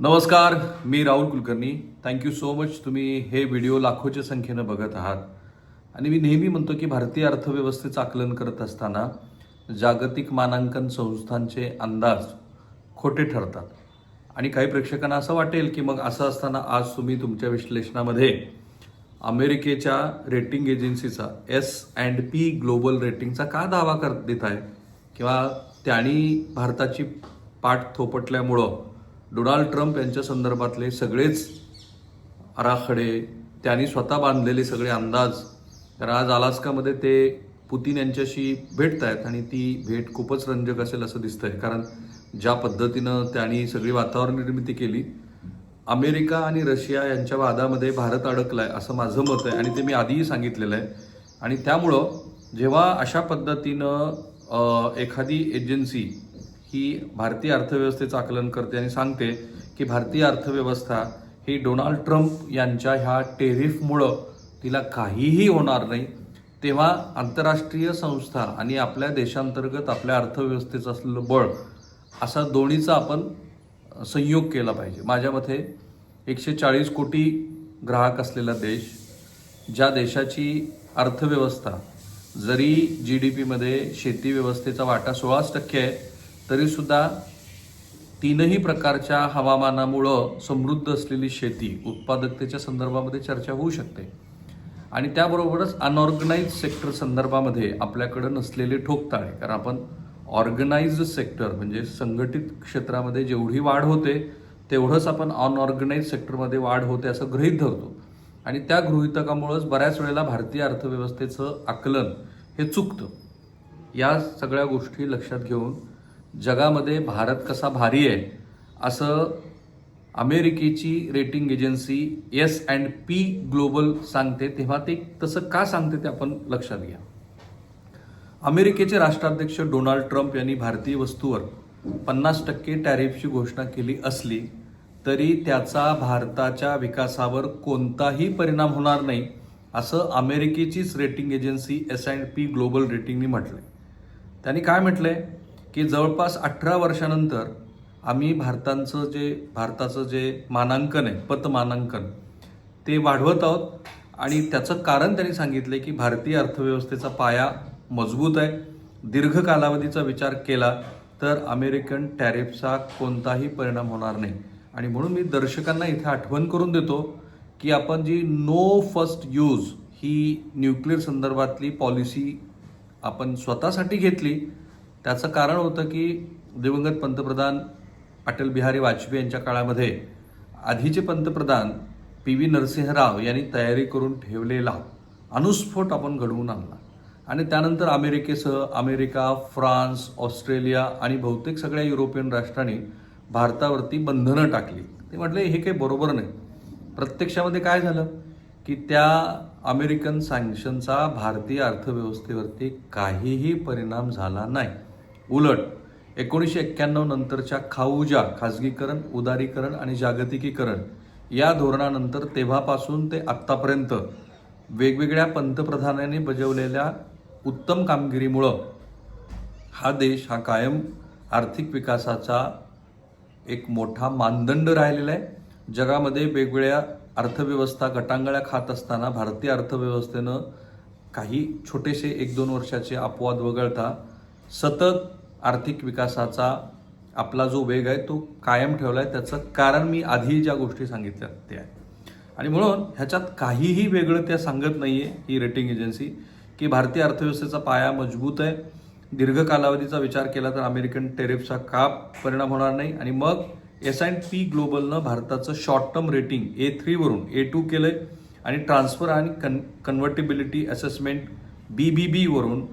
नमस्कार मी Rahul Kulkarni. Thank you so much तुम्ही हे व्हिडिओ लाखोच्या संख्येनं बघत आहात. आणि मी नेहमी म्हणतो की भारतीय अर्थव्यवस्थेचं आकलन करत असताना जागतिक मानांकन संस्थांचे अंदाज खोटे ठरतात. आणि काही प्रेक्षकांना असं वाटेल की मग असं असताना आज तुम्ही तुमच्या विश्लेषणामध्ये अमेरिकेच्या रेटिंग एजन्सीचा एस अँड पी ग्लोबल रेटिंगचा का दावा कर देत आहे किंवा त्यांनी भारताची पाठ थोपटल्यामुळं डोनाल्ड ट्रम्प यांच्या संदर्भातले सगळेच आराखडे त्यांनी स्वतः बांधलेले सगळे अंदाज तर आज अलास्कामध्ये ते पुतीन यांच्याशी भेटत आहेत आणि ती भेट खूपच रंजक असेल असं दिसतंय. कारण ज्या पद्धतीनं त्यांनी सगळी वातावरण निर्मिती केली अमेरिका आणि रशिया यांच्या वादामध्ये भारत अडकलाय असं माझं मत आहे आणि ते मी आधीही सांगितलेलं आहे. आणि त्यामुळं जेव्हा अशा पद्धतीनं एखादी एजन्सी ही भारतीय अर्थव्यवस्थेचं आकलन करते आणि सांगते की भारतीय अर्थव्यवस्था ही डोनाल्ड ट्रम्प यांच्या ह्या टेरिफमुळं तिला काहीही होणार नाही. तेव्हा आंतरराष्ट्रीय संस्था आणि आपल्या देशांतर्गत आपल्या अर्थव्यवस्थेचं असलेलं बळ असा दोन्हीचा आपण संयोग केला पाहिजे. माझ्या मते एकशे चाळीस कोटी ग्राहक असलेला देश ज्या देशाची अर्थव्यवस्था जरी जी डी पीमध्ये शेती व्यवस्थेचा वाटा सोळाच टक्के आहे तरीसुद्धा तीनही प्रकारच्या हवामानामुळं समृद्ध असलेली शेती उत्पादकतेच्या संदर्भामध्ये चर्चा होऊ शकते. आणि त्याबरोबरच अनऑर्गनाईज सेक्टर संदर्भामध्ये आपल्याकडं नसलेले ठोकताळे कारण आपण ऑर्गनाइज्ड सेक्टर म्हणजे संघटित क्षेत्रामध्ये जेवढी वाढ होते तेवढंच आपण अनऑर्गनाईज सेक्टरमध्ये वाढ होते असं गृहीत धरतो. आणि त्या गृहितकामुळंच बऱ्याच वेळेला भारतीय अर्थव्यवस्थेचं आकलन हे चुकतं. या सगळ्या गोष्टी लक्षात घेऊन जगामध्ये भारत कसा भारी आहे असं अमेरिकेची rating agency S and P global सांगते. तेव्हा ते तसं का सांगते ते आपण लक्षात घ्या. अमेरिकेचे राष्ट्राध्यक्ष डोनाल्ड ट्रम्प यांनी भारतीय वस्तूवर पन्नास टक्के टॅरिफची घोषणा केली असली तरी त्याचा भारताच्या विकासावर कोणताही परिणाम होणार नाही असं अमेरिकेचीच rating agency S and P global रेटिंगनी म्हटलंय. त्यांनी काय म्हटलंय? की जवळपास अठरा वर्षानंतर आम्ही भारतांचं जे भारताचं जे मानांकन आहे पतमानांकन ते वाढवत आहोत. आणि त्याचं कारण त्यांनी सांगितलं की भारतीय अर्थव्यवस्थेचा पाया मजबूत आहे. दीर्घ कालावधीचा विचार केला तर अमेरिकन टॅरिफचा कोणताही परिणाम होणार नाही. आणि म्हणून मी दर्शकांना इथे आठवण करून देतो की आपण जी नो फर्स्ट यूज ही न्यूक्लिअर संदर्भातली पॉलिसी आपण स्वतःसाठी घेतली त्याचं कारण होतं की दिवंगत पंतप्रधान अटल बिहारी वाजपेयी यांच्या काळामध्ये आधीचे पंतप्रधान पी व्ही नरसिंहराव यांनी तयारी करून ठेवलेला अनुस्फोट आपण घडवून आणला. आणि त्यानंतर अमेरिकेसह अमेरिका फ्रान्स ऑस्ट्रेलिया आणि बहुतेक सगळ्या युरोपियन राष्ट्रांनी भारतावरती बंधनं टाकली. ते म्हटले हे काही बरोबर नाही. प्रत्यक्षामध्ये काय झालं? की त्या अमेरिकन सँक्शनचा भारतीय अर्थव्यवस्थेवरती काहीही परिणाम झाला नाही. उलट एकोणीसशे एक्क्याण्णव नंतरच्या खाऊजा खाजगीकरण उदारीकरण आणि जागतिकीकरण या धोरणानंतर तेव्हापासून ते आत्तापर्यंत वेगवेगळ्या पंतप्रधानांनी बजावलेल्या उत्तम कामगिरीमुळं हा देश हा कायम आर्थिक विकासाचा एक मोठा मानदंड राहिलेला आहे. जगामध्ये वेगवेगळ्या अर्थव्यवस्था गटांगळ्या खात असताना भारतीय अर्थव्यवस्थेनं काही छोटेसे एक दोन वर्षाचे अपवाद वगळता सतत आर्थिक विकासाचा आपला जो वेग आहे तो कायम ठेवला आहे त्याचं कारण मी आधी ज्या गोष्टी सांगितल्या ते आहे. आणि म्हणून ह्याच्यात काहीही वेगळं त्या सांगत नाही आहे ही रेटिंग एजन्सी की भारतीय अर्थव्यवस्थेचा पाया मजबूत आहे. दीर्घ कालावधीचा विचार केला तर अमेरिकन टेरिफचा का परिणाम होणार नाही? आणि मग एस अँड पी ग्लोबलनं भारताचं शॉर्ट टर्म रेटिंग ए थ्रीवरून ए टू केलं आहे आणि ट्रान्सफर आणि कन कन्व्हर्टिबिलिटी असेसमेंट बी बी बीवरून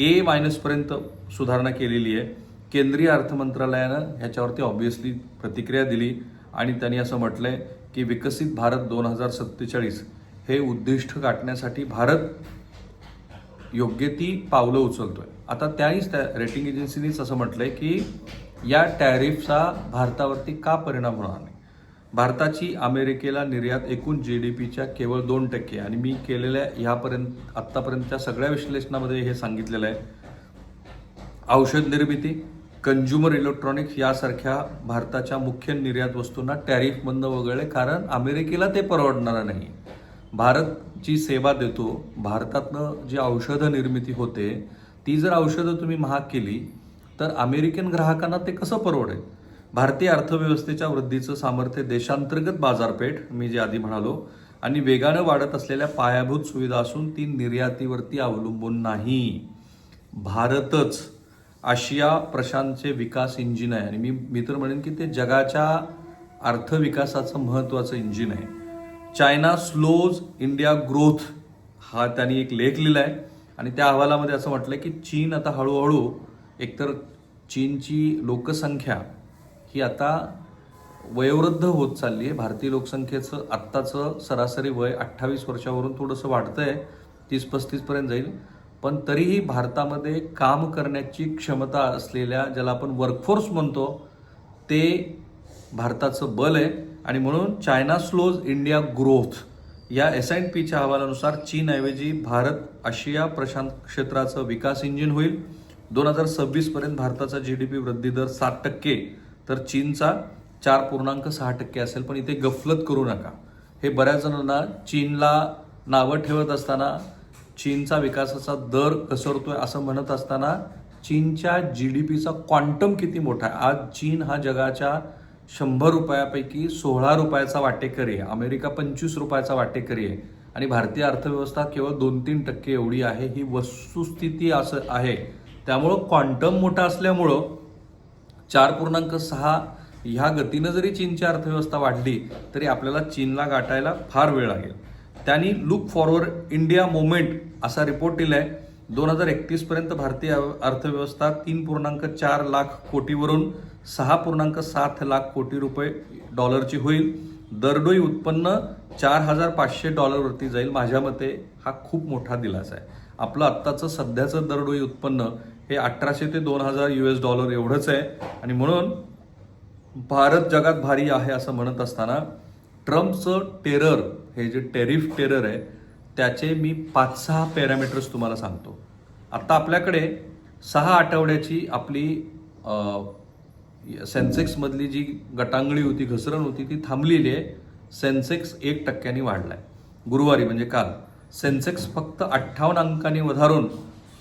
ए मायनसपर्यंत सुधारणा केलेली आहे. केंद्रीय अर्थ मंत्रालयानं ह्याच्यावरती ऑब्व्हियसली प्रतिक्रिया दिली आणि त्यांनी असं म्हटलं आहे की विकसित भारत दोन हजार सत्तेचाळीस हे उद्दिष्ट गाठण्यासाठी भारत योग्य ती पावलं उचलतो आहे आता त्याहीच त्या रेटिंग एजन्सीनीच असं म्हटलं आहे की या टॅरिफचा भारतावरती का परिणाम होणार नाही? भारताची अमेरिकेला निर्यात एकूण जी डी पीच्या केवळ दोन टक्के आणि मी केलेल्या ह्यापर्यंत आत्तापर्यंतच्या सगळ्या विश्लेषणामध्ये हे सांगितलेलं आहे. औषध निर्मिती कंज्युमर इलेक्ट्रॉनिक्स यासारख्या भारताच्या मुख्य निर्यात वस्तूंना टॅरिफमधनं वगळले कारण अमेरिकेला ते परवडणारं नाही. भारत जी सेवा देतो भारतातनं जी औषधं निर्मिती होते ती जर औषधं तुम्ही महाग केली तर अमेरिकन ग्राहकांना ते कसं परवडेल? भारतीय अर्थव्यवस्थेच्या वृद्धीचं सामर्थ्य देशांतर्गत बाजारपेठ मी जे आधी म्हणालो आणि वेगानं वाढत असलेल्या पायाभूत सुविधा असून ती निर्यातीवरती अवलंबून नाही. भारतच आशिया प्रशांतचे विकास इंजिन आहे. आणि मी मी तर म्हणेन की ते जगाच्या अर्थविकासाचं महत्त्वाचं इंजिन आहे. चायना स्लोज इंडिया ग्रोथ हा त्यांनी एक लेख लिहिला आहे आणि त्या अहवालामध्ये असं म्हटलं की चीन आता हळूहळू एकतर चीनची लोकसंख्या ही आता वयोवृद्ध होत चालली आहे. भारतीय लोकसंख्येचं आत्ताचं सरासरी वय अठ्ठावीस वर्षावरून थोडंसं वाढतं आहे तीस पस्तीसपर्यंत जाईल. पण तरीही भारतामध्ये काम करण्याची क्षमता असलेल्या ज्याला आपण वर्कफोर्स म्हणतो ते भारताचं बल आहे. आणि म्हणून चायना स्लोज इंडिया ग्रोथ या एस अँड पीच्या अहवालानुसार चीनऐवजी भारत आशिया प्रशांत क्षेत्राचं विकास इंजिन होईल. दोन हजार सव्वीसपर्यंत भारताचा जी डी पी वृद्धी दर सात टक्के तर चीनचा चार पूर्णांक सहा टक्के असेल. पण इथे गफलत करू नका. हे बऱ्याच जणांना चीनला नावं ठेवत असताना चीनचा विकासाचा दर घसरतोय असं म्हणत असताना चीनच्या जी डी पीचा क्वांटम किती मोठा आहे? आज चीन हा जगाच्या शंभर रुपयापैकी सोळा रुपयाचा वाटेकरी आहे. अमेरिका पंचवीस रुपयाचा वाटेकरी आहे. आणि भारतीय अर्थव्यवस्था केवळ दोन तीन टक्के एवढी आहे. ही वस्तुस्थिती असं आहे. त्यामुळं क्वांटम मोठा असल्यामुळं चार पूर्णांक सहा ह्या गतीनं जरी चीनची अर्थव्यवस्था वाढली तरी आपल्याला चीनला गाठायला फार वेळ लागेल. त्यांनी लुक फॉरवर्ड इंडिया मुवमेंट असा रिपोर्ट दिलाय. दोन हजार एकतीस पर्यंत भारतीय अर्थव्यवस्था तीन पूर्णांक चार लाख कोटीवरून सहा पूर्णांक सात लाख कोटी रुपये डॉलरची होईल. दरडोई उत्पन्न चार हजार पाचशे डॉलरवरती जाईल. माझ्या मते हा खूप मोठा दिलासा आहे. आपलं आत्ताचं सध्याचं दरडोई उत्पन्न हे अठराशे ते दोन हजार यू एस डॉलर एवढंच आहे. आणि म्हणून भारत जगात भारी आहे असं म्हणत असताना ट्रम्पचं टेरर हे जे टेरिफ टेरर आहे त्याचे मी पाच सहा पॅरामीटर्स तुम्हाला सांगतो. आत्ता आपल्याकडे सहा आठवड्याची आपली सेन्सेक्समधली जी गटांगळी होती घसरण होती ती थांबलेली आहे. सेन्सेक्स एक टक्क्यांनी वाढला आहे गुरुवारी म्हणजे काल. सेन्सेक्स फक्त अठ्ठावन्न अंकांनी वधारून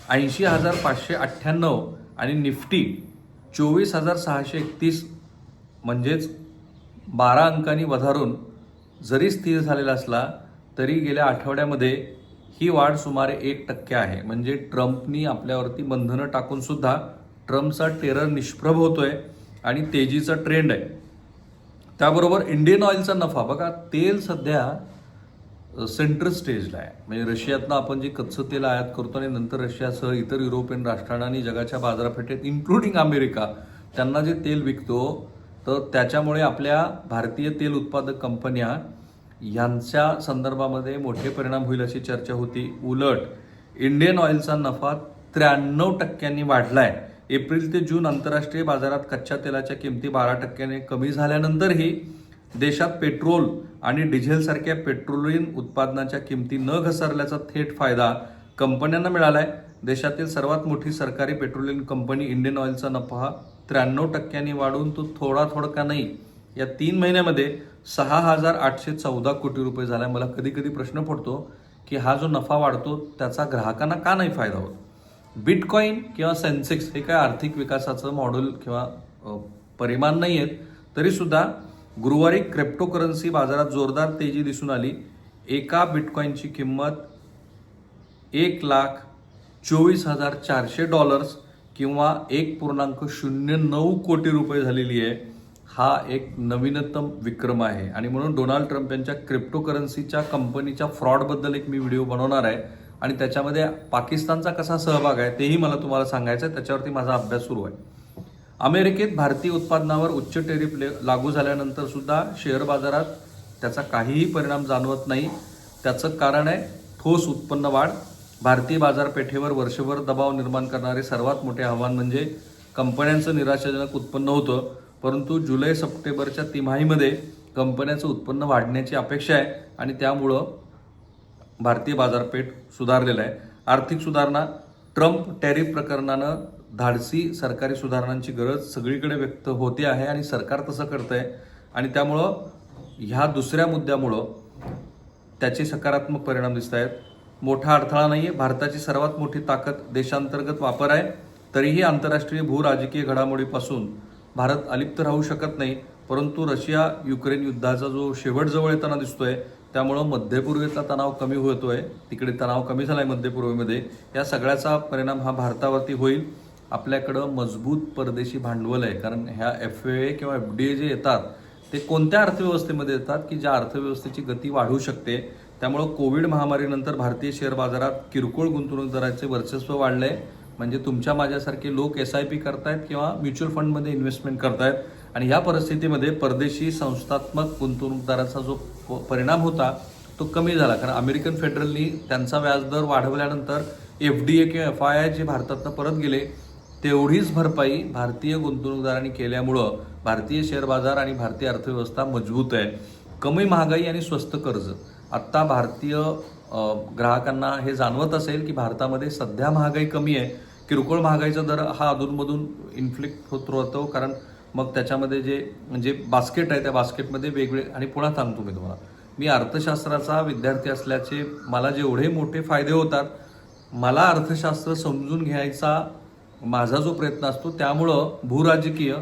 ऐंशी हजार पाचशे अठ्ठ्याण्णव आणि निफ्टी चोवीस हजार सहाशे एकतीस म्हणजेच बारा अंकांनी वधारून जरी स्थिर झालेला असला तरी गेल्या आठवड्यामध्ये ही वाढ सुमारे एक टक्के आहे. म्हणजे ट्रम्पनी आपल्यावरती बंधनं टाकूनसुद्धा ट्रम्पचा टेरर निष्प्रभ होतोय आणि तेजीचा ट्रेंड आहे. त्याबरोबर इंडियन ऑइलचा नफा बघा तेल सध्या सेंट्रल स्टेजला आहे. म्हणजे रशियातनं आपण जे कच्चं तेल आयात करतो आणि नंतर रशियासह इतर युरोपियन राष्ट्रांना आणि जगाच्या बाजारपेठेत इन्क्लुडिंग अमेरिका त्यांना जे तेल विकतो तर त्याच्यामुळे आपल्या भारतीय तेल उत्पादक कंपन्या यांच्या संदर्भामध्ये मोठे परिणाम होईल अशी चर्चा होती. उलट इंडियन ऑइलचा नफा त्र्याण्णव टक्क्यांनी वाढलाय. एप्रिल ते जून आंतरराष्ट्रीय बाजारात कच्च्या तेलाच्या किमती बारा टक्क्याने कमी झाल्यानंतरही देशात पेट्रोल आणि डिझेलसारख्या पेट्रोलियम उत्पादनाच्या किमती न घसरल्याचा थेट फायदा कंपन्यांना मिळाला आहे देशातील सर्वात मोठी सरकारी पेट्रोलियम कंपनी इंडियन ऑइलचा नफा त्र्याण्णव टक्क्यांनी वाढून तो थोडा थोडका नाही. या तीन महिन्यामध्ये सहा हजार आठशे चौदा कोटी रुपये झाला. मला कधी कधी प्रश्न पडतो की हा जो नफा वाढतो त्याचा ग्राहकांना का नाही फायदा होत? बिटकॉईन किंवा सेन्सेक्स हे काय आर्थिक विकासाचं मॉडेल किंवा परिमाण नाही आहेत तरीसुद्धा गुरुवारी क्रिप्टोकरन्सी बाजारात जोरदार तेजी दिसून आली. एका बिटकॉईनची किंमत एक लाख चोवीस हजार चारशे डॉलर्स किंवा एक पूर्णांक शून्य नऊ कोटी रुपये झालेली आहे हा एक नवीनतम विक्रम आहे. आणि म्हणून डोनाल्ड ट्रम्प यांच्या क्रिप्टोकरन्सीच्या कंपनीच्या फ्रॉडबद्दल एक मी व्हिडिओ बनवणार आहे. आणि त्याच्यामध्ये पाकिस्तानचा कसा सहभाग आहे तेही मला तुम्हाला सांगायचं आहे त्याच्यावरती माझा अभ्यास सुरू आहे. अमेरिकेत भारतीय उत्पादनावर उच्च टेरिफ ले- लागू झाल्यानंतर सुद्धा शेअर बाजारात त्याचा काहीही परिणाम जाणवत नाही. त्याचं कारण आहे ठोस उत्पन्न वाढ. भारतीय बाजारपेठेवर वर्षभर दबाव निर्माण करणारे सर्वात मोठे आव्हान म्हणजे कंपन्यांचं निराशाजनक उत्पन्न होतं परंतु जुलै सप्टेंबरच्या तिमाहीमध्ये कंपन्यांचं उत्पन्न वाढण्याची अपेक्षा आहे आणि त्यामुळं भारतीय बाजारपेठ सुधारलेलं आहे. आर्थिक सुधारणा ट्रम्प टॅरिफ प्रकरणानं धाडसी सरकारी सुधारणांची गरज सगळीकडे व्यक्त होते आहे आणि सरकार तसं करतंय. आणि त्यामुळं ह्या दुसऱ्या मुद्द्यामुळं त्याचे सकारात्मक परिणाम दिसत आहेत मोठा अडथळा नाही आहे भारताची सर्वात मोठी ताकद देशांतर्गत वापर आहे. तरीही आंतरराष्ट्रीय भूराजकीय घडामोडीपासून भारत अलिप्त राहू शकत नाही. परंतु रशिया युक्रेन युद्धाचा जो शेवट जवळ येताना दिसतोय त्यामुळं मध्यपूर्वेचा तणाव कमी होतोय. तिकडे तणाव कमी झालाय मध्यपूर्वेमध्ये या सगळ्याचा परिणाम हा भारतावरती होईल. आपल्याकडं मजबूत परदेशी भांडवल आहे. कारण ह्या एफ ए किंवा एफ डी ए जे येतात ते कोणत्या अर्थव्यवस्थेमध्ये येतात की ज्या अर्थव्यवस्थेची गती वाढू शकते? त्यामुळं कोविड महामारीनंतर भारतीय शेअर बाजारात किरकोळ गुंतवणूकदाराचे वर्चस्व वाढलंय. म्हणजे तुमच्या माझ्यासारखे लोक एस आय पी करतायत किंवा म्युच्युअल फंडमध्ये इन्व्हेस्टमेंट करतायत आणि या परिस्थितीमध्ये परदेशी संस्थात्मक गुंतवणूकदाराचा जो प- परिणाम होता तो कमी झाला. कारण अमेरिकन फेडरलनी त्यांचा व्याजदर वाढवल्यानंतर एफ डी ए किंवा एफ आय आय जे भारतातनं परत गेले तेवढीच भरपाई भारतीय गुंतवणूकदारांनी केल्यामुळं भारतीय शेअर बाजार आणि भारतीय अर्थव्यवस्था मजबूत आहे. कमी महागाई आणि स्वस्त कर्ज. आत्ता भारतीय ग्राहकांना हे जाणवत असेल की भारतामध्ये सध्या महागाई कमी आहे. किरकोळ महागाईचा दर हा अधूनमधून इन्फ्लिक्ट होत राहतो. कारण मग त्याच्यामध्ये जे म्हणजे बास्केट आहे त्या बास्केटमध्ये वेगळे आणि पुन्हा सांगतो मी तुम्हाला. मी अर्थशास्त्राचा विद्यार्थी असल्याचे मला जेवढे मोठे फायदे होतात मला अर्थशास्त्र समजून घ्यायचा माझा जो प्रयत्न असतो त्यामुळं भूराजकीय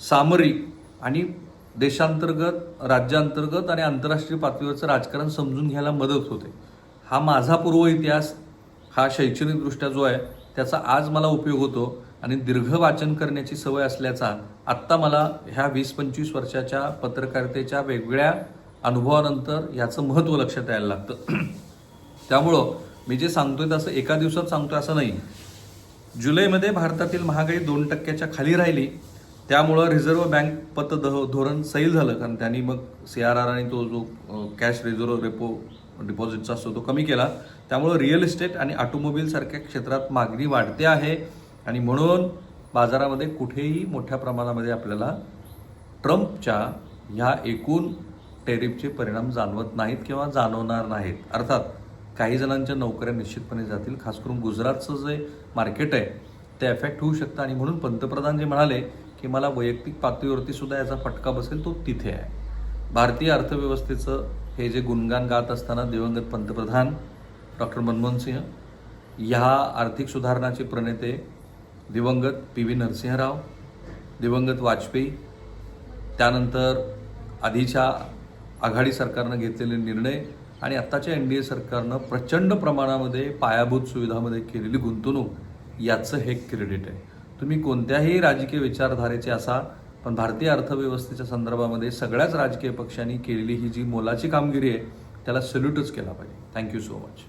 सामरिक आणि देशांतर्गत राज्यांतर्गत आणि आंतरराष्ट्रीय पातळीवरचं राजकारण समजून घ्यायला मदत होते. हा माझा पूर्व इतिहास हा शैक्षणिकदृष्ट्या जो आहे त्याचा आज मला उपयोग होतो आणि दीर्घ वाचन करण्याची सवय असल्याचा आत्ता मला ह्या वीस पंचवीस वर्षाच्या पत्रकारितेच्या वेगवेगळ्या अनुभवानंतर ह्याचं महत्त्व लक्षात यायला लागतं. त्यामुळं मी जे सांगतोय तसं एका दिवसात सांगतोय असं नाही. जुलैमध्ये भारतातील महागाई दोन टक्क्याच्या खाली राहिली. त्यामुळं रिझर्व्ह बँक पत धोरण सैल झालं कारण त्यांनी मग सी आर आर आणि तो जो कॅश रिझर्व्ह रेपो डिपॉझिटचा असतो तो कमी केला. त्यामुळं रिअल इस्टेट आणि ऑटोमोबाईलसारख्या क्षेत्रात मागणी वाढते आहे. आणि म्हणून बाजारामध्ये कुठेही मोठ्या प्रमाणामध्ये आपल्याला ट्रम्पच्या ह्या एकूण टेरिफचे परिणाम जाणवत नाहीत किंवा जाणवणार नाहीत. अर्थात काही जणांच्या नोकऱ्या निश्चितपणे जातील खास करून गुजरातचं जे मार्केट आहे ते अफेक्ट होऊ शकतं. आणि म्हणून पंतप्रधान जे म्हणाले की मला वैयक्तिक पातळीवरती सुद्धा याचा फटका बसेल तो तिथे आहे. भारतीय अर्थव्यवस्थेचं हे जे गुणगान गात असताना दिवंगत पंतप्रधान डॉक्टर मनमोहन सिंह ह्या आर्थिक सुधारणाचे प्रणेते दिवंगत पी व्ही नरसिंहराव दिवंगत वाजपेयी त्यानंतर आधीच्या आघाडी सरकारनं घेतलेले निर्णय आणि आत्ताच्या एन डी ए सरकारनं प्रचंड प्रमाणामध्ये पायाभूत सुविधामध्ये केलेली गुंतवणूक याचं हे क्रेडिट आहे. तुम्ही कोणत्याही राजकीय विचारधारेचे असा पण भारतीय अर्थव्यवस्थेच्या संदर्भामध्ये सगळ्याच राजकीय पक्षांनी केलेली ही जी मोलाची कामगिरी आहे त्याला सल्यूटच केला पाहिजे. Thank you so much